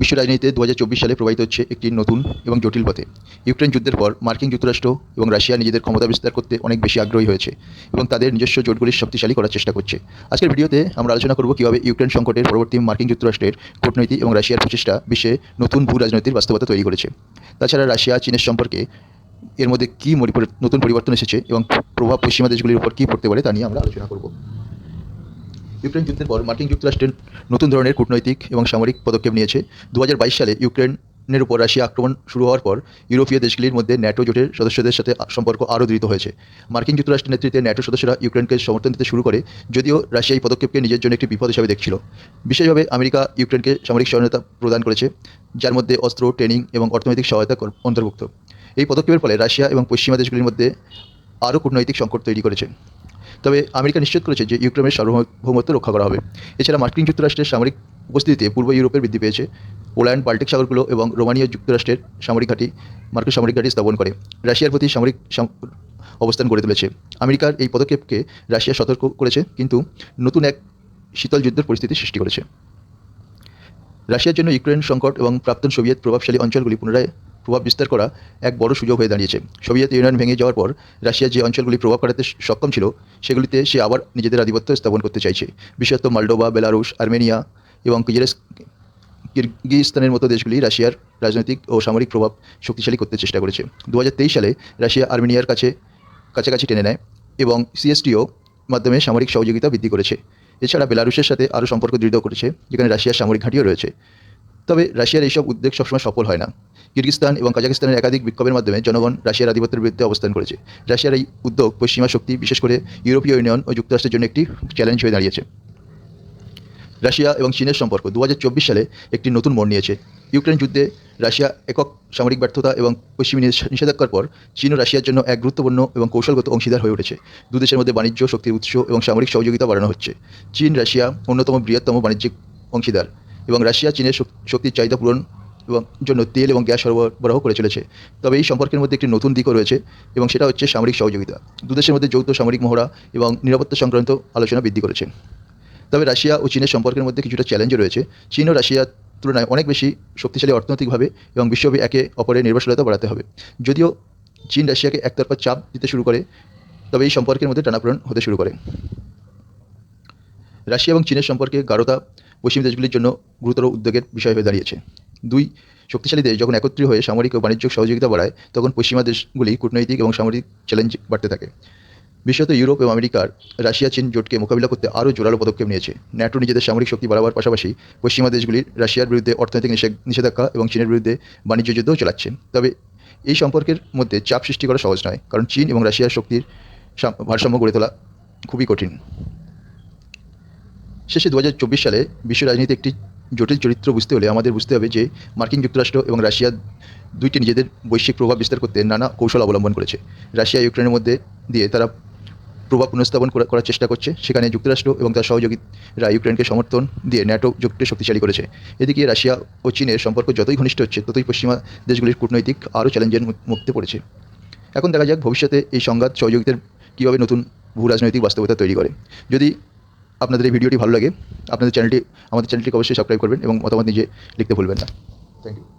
বিশ্ব রাজনীতিতে দু হাজার চব্বিশ সালে প্রবাহিত হচ্ছে একটি নতুন এবং জটিল পথে। ইউক্রেন যুদ্ধের পর মার্কিন যুক্তরাষ্ট্র এবং রাশিয়া নিজেদের ক্ষমতা বিস্তার করতে অনেক বেশি আগ্রহী হয়েছে এবং তাদের নিজস্ব জোটগুলির শক্তিশালী করার চেষ্টা করছে। আজকের ভিডিওতে আমরা আলোচনা করব কীভাবে ইউক্রেন সংকটের পরবর্তী মার্কিন যুক্তরাষ্ট্রের কূটনীতি এবং রাশিয়ার প্রচেষ্টা বিশ্বে নতুন ভূ রাজনৈতিক বাস্তবতা তৈরি করেছে। তাছাড়া রাশিয়া, চীনের সম্পর্কে এর মধ্যে কী নতুন পরিবর্তন এসেছে এবং প্রভাব পশ্চিমা দেশগুলির উপর কী পড়তে পারে তা নিয়ে আমরা আলোচনা করব। ইউক্রেন যুদ্ধের পর মার্কিন যুক্তরাষ্ট্রের নতুন ধরনের কূটনৈতিক এবং সামরিক পদক্ষেপ নিয়েছে। দু হাজার বাইশ সালে ইউক্রেনের উপর রাশিয়া আক্রমণ শুরু হওয়ার পর ইউরোপীয় দেশগুলির মধ্যে ন্যাটো জোটের সদস্যদের সাথে সম্পর্ক আরও দৃঢ় হয়েছে। মার্কিন যুক্তরাষ্ট্রের নেতৃত্বে ন্যাটো সদস্যরা ইউক্রেনকে সমর্থন দিতে শুরু করে, যদিও রাশিয়া এই পদক্ষেপকে নিজের জন্য একটি বিপদ হিসাবে দেখছিল। বিশেষভাবে আমেরিকা ইউক্রেনকে সামরিক সহায়তা প্রদান করেছে, যার মধ্যে অস্ত্র, ট্রেনিং এবং অর্থনৈতিক সহায়তা অন্তর্ভুক্ত। এই পদক্ষেপের ফলে রাশিয়া এবং পশ্চিমা দেশগুলির মধ্যে আরও কূটনৈতিক সংকট তৈরি করেছে। তবে আমেরিকা নিশ্চিত করেছে যে ইউক্রেনের সার্বভৌমত্ব রক্ষা করা হবে। এছাড়া মার্কিন যুক্তরাষ্ট্রের সামরিক উপস্থিতিতে পূর্ব ইউরোপের বৃদ্ধি পেয়েছে। পোল্যান্ড, বাল্টিক সাগরগুলো এবং রোমানিয়া যুক্তরাষ্ট্রের সামরিক ঘাঁটি, মার্কিন সামরিক ঘাঁটি স্থাপন করে। রাশিয়ার প্রতি সামরিক অবস্থান গড়ে তুলেছে। আমেরিকার এই পদক্ষেপকে রাশিয়া সতর্ক করেছে, কিন্তু নতুন এক শীতল যুদ্ধের পরিস্থিতি সৃষ্টি করেছে। রাশিয়ার জন্য ইউক্রেন সংকট এবং প্রাক্তন সোভিয়েত প্রভাবশালী অঞ্চলগুলি পুনরায় প্রভাব বিস্তার করা এক বড় সুযোগ হয়ে দাঁড়িয়েছে। সোভিয়েত ইউনিয়ন ভেঙে যাওয়ার পর রাশিয়া যে অঞ্চলগুলি প্রভাব খাটাতে সক্ষম ছিল, সেগুলিতে সে আবার নিজেদের আধিপত্য স্থাপন করতে চাইছে। বিশেষত মালডোভা, বেলারুশ, আর্মেনিয়া এবং কিজেরেস কিরগিজস্তানের মতো দেশগুলি রাশিয়ার রাজনৈতিক ও সামরিক প্রভাব শক্তিশালী করতে চেষ্টা করেছে। দু হাজার তেইশ সালে রাশিয়া আর্মেনিয়ার কাছে কাছাকাছি টেনে নেয় এবং সিএসটিও মাধ্যমে সামরিক সহযোগিতা বৃদ্ধি করেছে। এছাড়া বেলারুশের সাথে আরও সম্পর্ক দৃঢ় করেছে, যেখানে রাশিয়ার সামরিক ঘাঁটিও রয়েছে। তবে রাশিয়ার এইসব উদ্যোগ সবসময় সফল হয় না। কিরগিস্তান এবং কাজাকিস্তানের একাধিক বিক্ষোভের মাধ্যমে জনগণ রাশিয়ার আধিপত্যের বিরুদ্ধে অবস্থান করেছে। রাশিয়ার এই উদ্যোগ পশ্চিমা শক্তি, বিশেষ করে ইউরোপীয় ইউনিয়ন ও যুক্তরাষ্ট্রের জন্য একটি চ্যালেঞ্জ হয়ে দাঁড়িয়েছে। রাশিয়া এবং চীনের সম্পর্ক দু হাজার চব্বিশ সালে একটি নতুন মোড় নিয়েছে। ইউক্রেন যুদ্ধে রাশিয়া একক সামরিক ব্যর্থতা এবং পশ্চিমী নিষে- নিষেধাজ্ঞার পর চীন ও রাশিয়ার জন্য এক গুরুত্বপূর্ণ এবং কৌশলগত অংশীদার হয়ে উঠেছে। দু দেশের মধ্যে বাণিজ্য, শক্তির উৎস এবং সামরিক সহযোগিতা বাড়ানো হচ্ছে। চীন, রাশিয়া অন্যতম বৃহত্তম বাণিজ্যিক অংশীদার এবং রাশিয়া, চীনের শক্তির চাহিদা পূরণ এবং জন্য তেল এবং গ্যাস সরবরাহ করে চলেছে। তবে এই সম্পর্কের মধ্যে একটি নতুন দিকও রয়েছে এবং সেটা হচ্ছে সামরিক সহযোগিতা। দু দেশের মধ্যে যৌথ সামরিক মহড়া এবং নিরাপত্তা সংক্রান্ত আলোচনা বৃদ্ধি করেছে। তবে রাশিয়া ও চীনের সম্পর্কের মধ্যে কিছুটা চ্যালেঞ্জও রয়েছে। চীন ও রাশিয়ার তুলনায় অনেক বেশি শক্তিশালী অর্থনৈতিকভাবে এবং বিশ্বব্যাপী একে অপরের নির্ভরশীলতা বাড়াতে হবে। যদিও চীন রাশিয়াকে একতরফা চাপ দিতে শুরু করে, তবে এই সম্পর্কের মধ্যে টানাপোড়েন হতে শুরু করে। রাশিয়া এবং চীনের সম্পর্কে গাঢ়তা পশ্চিম দেশগুলির জন্য গুরুতর উদ্যোগের বিষয় হয়ে দাঁড়িয়েছে। দুই, শক্তিশালী দেশ যখন একত্রিত হয়ে সামরিক ও বাণিজ্যিক সহযোগিতা বাড়ায়, তখন পশ্চিমা দেশগুলি কূটনৈতিক এবং সামরিক চ্যালেঞ্জ বাড়তে থাকে। বিশেষত ইউরোপ এবং আমেরিকার রাশিয়া চীন জোটকে মোকাবিলা করতে আরও জোরালো পদক্ষেপ নিয়েছে। ন্যাটো নিজেদের সামরিক শক্তি বাড়াবার পাশাপাশি পশ্চিমা দেশগুলির রাশিয়ার বিরুদ্ধে অর্থনৈতিক নিষেধ- নিষেধাজ্ঞা এবং চীনের বিরুদ্ধে বাণিজ্য যুদ্ধও চালাচ্ছে। তবে এই সম্পর্কের মধ্যে চাপ সৃষ্টি করা সহজ নয়, কারণ চীন এবং রাশিয়ার শক্তির ভারসাম্য গড়ে তোলা খুবই কঠিন। শেষে দু হাজার চব্বিশ সালে বিশ্ব রাজনীতি একটি জটিল চরিত্র বুঝতে হলে আমাদের বুঝতে হবে যে মার্কিন যুক্তরাষ্ট্র এবং রাশিয়া দুইটি নিজেদের বৈশ্বিক প্রভাব বিস্তার করতে নানা কৌশল অবলম্বন করেছে। রাশিয়া ইউক্রেনের মধ্যে দিয়ে তারা প্রভাব পুনঃস্থাপন করা- করার চেষ্টা করছে। সেখানে যুক্তরাষ্ট্র এবং তার সহযোগীরা ইউক্রেনকে সমর্থন দিয়ে ন্যাটো জোটকে শক্তিশালী করেছে। এদিকে রাশিয়া ও চীনের সম্পর্ক যতই ঘনিষ্ঠ হচ্ছে, ততই পশ্চিমা দেশগুলির কূটনৈতিক আরও চ্যালেঞ্জের মুক্তি পড়েছে। এখন দেখা যাক ভবিষ্যতে এই সংঘাত সহযোগিতার কীভাবে নতুন ভূ রাজনৈতিক বাস্তবতা তৈরি করে। যদি আপনাদের এই ভিডিওটি ভালো লাগে, আপনাদের চ্যানেলটি, আমাদের চ্যানেলটিকে অবশ্যই সাবস্ক্রাইব করবেন এবং মতামত নিজে লিখতে ভুলবেন না। Thank you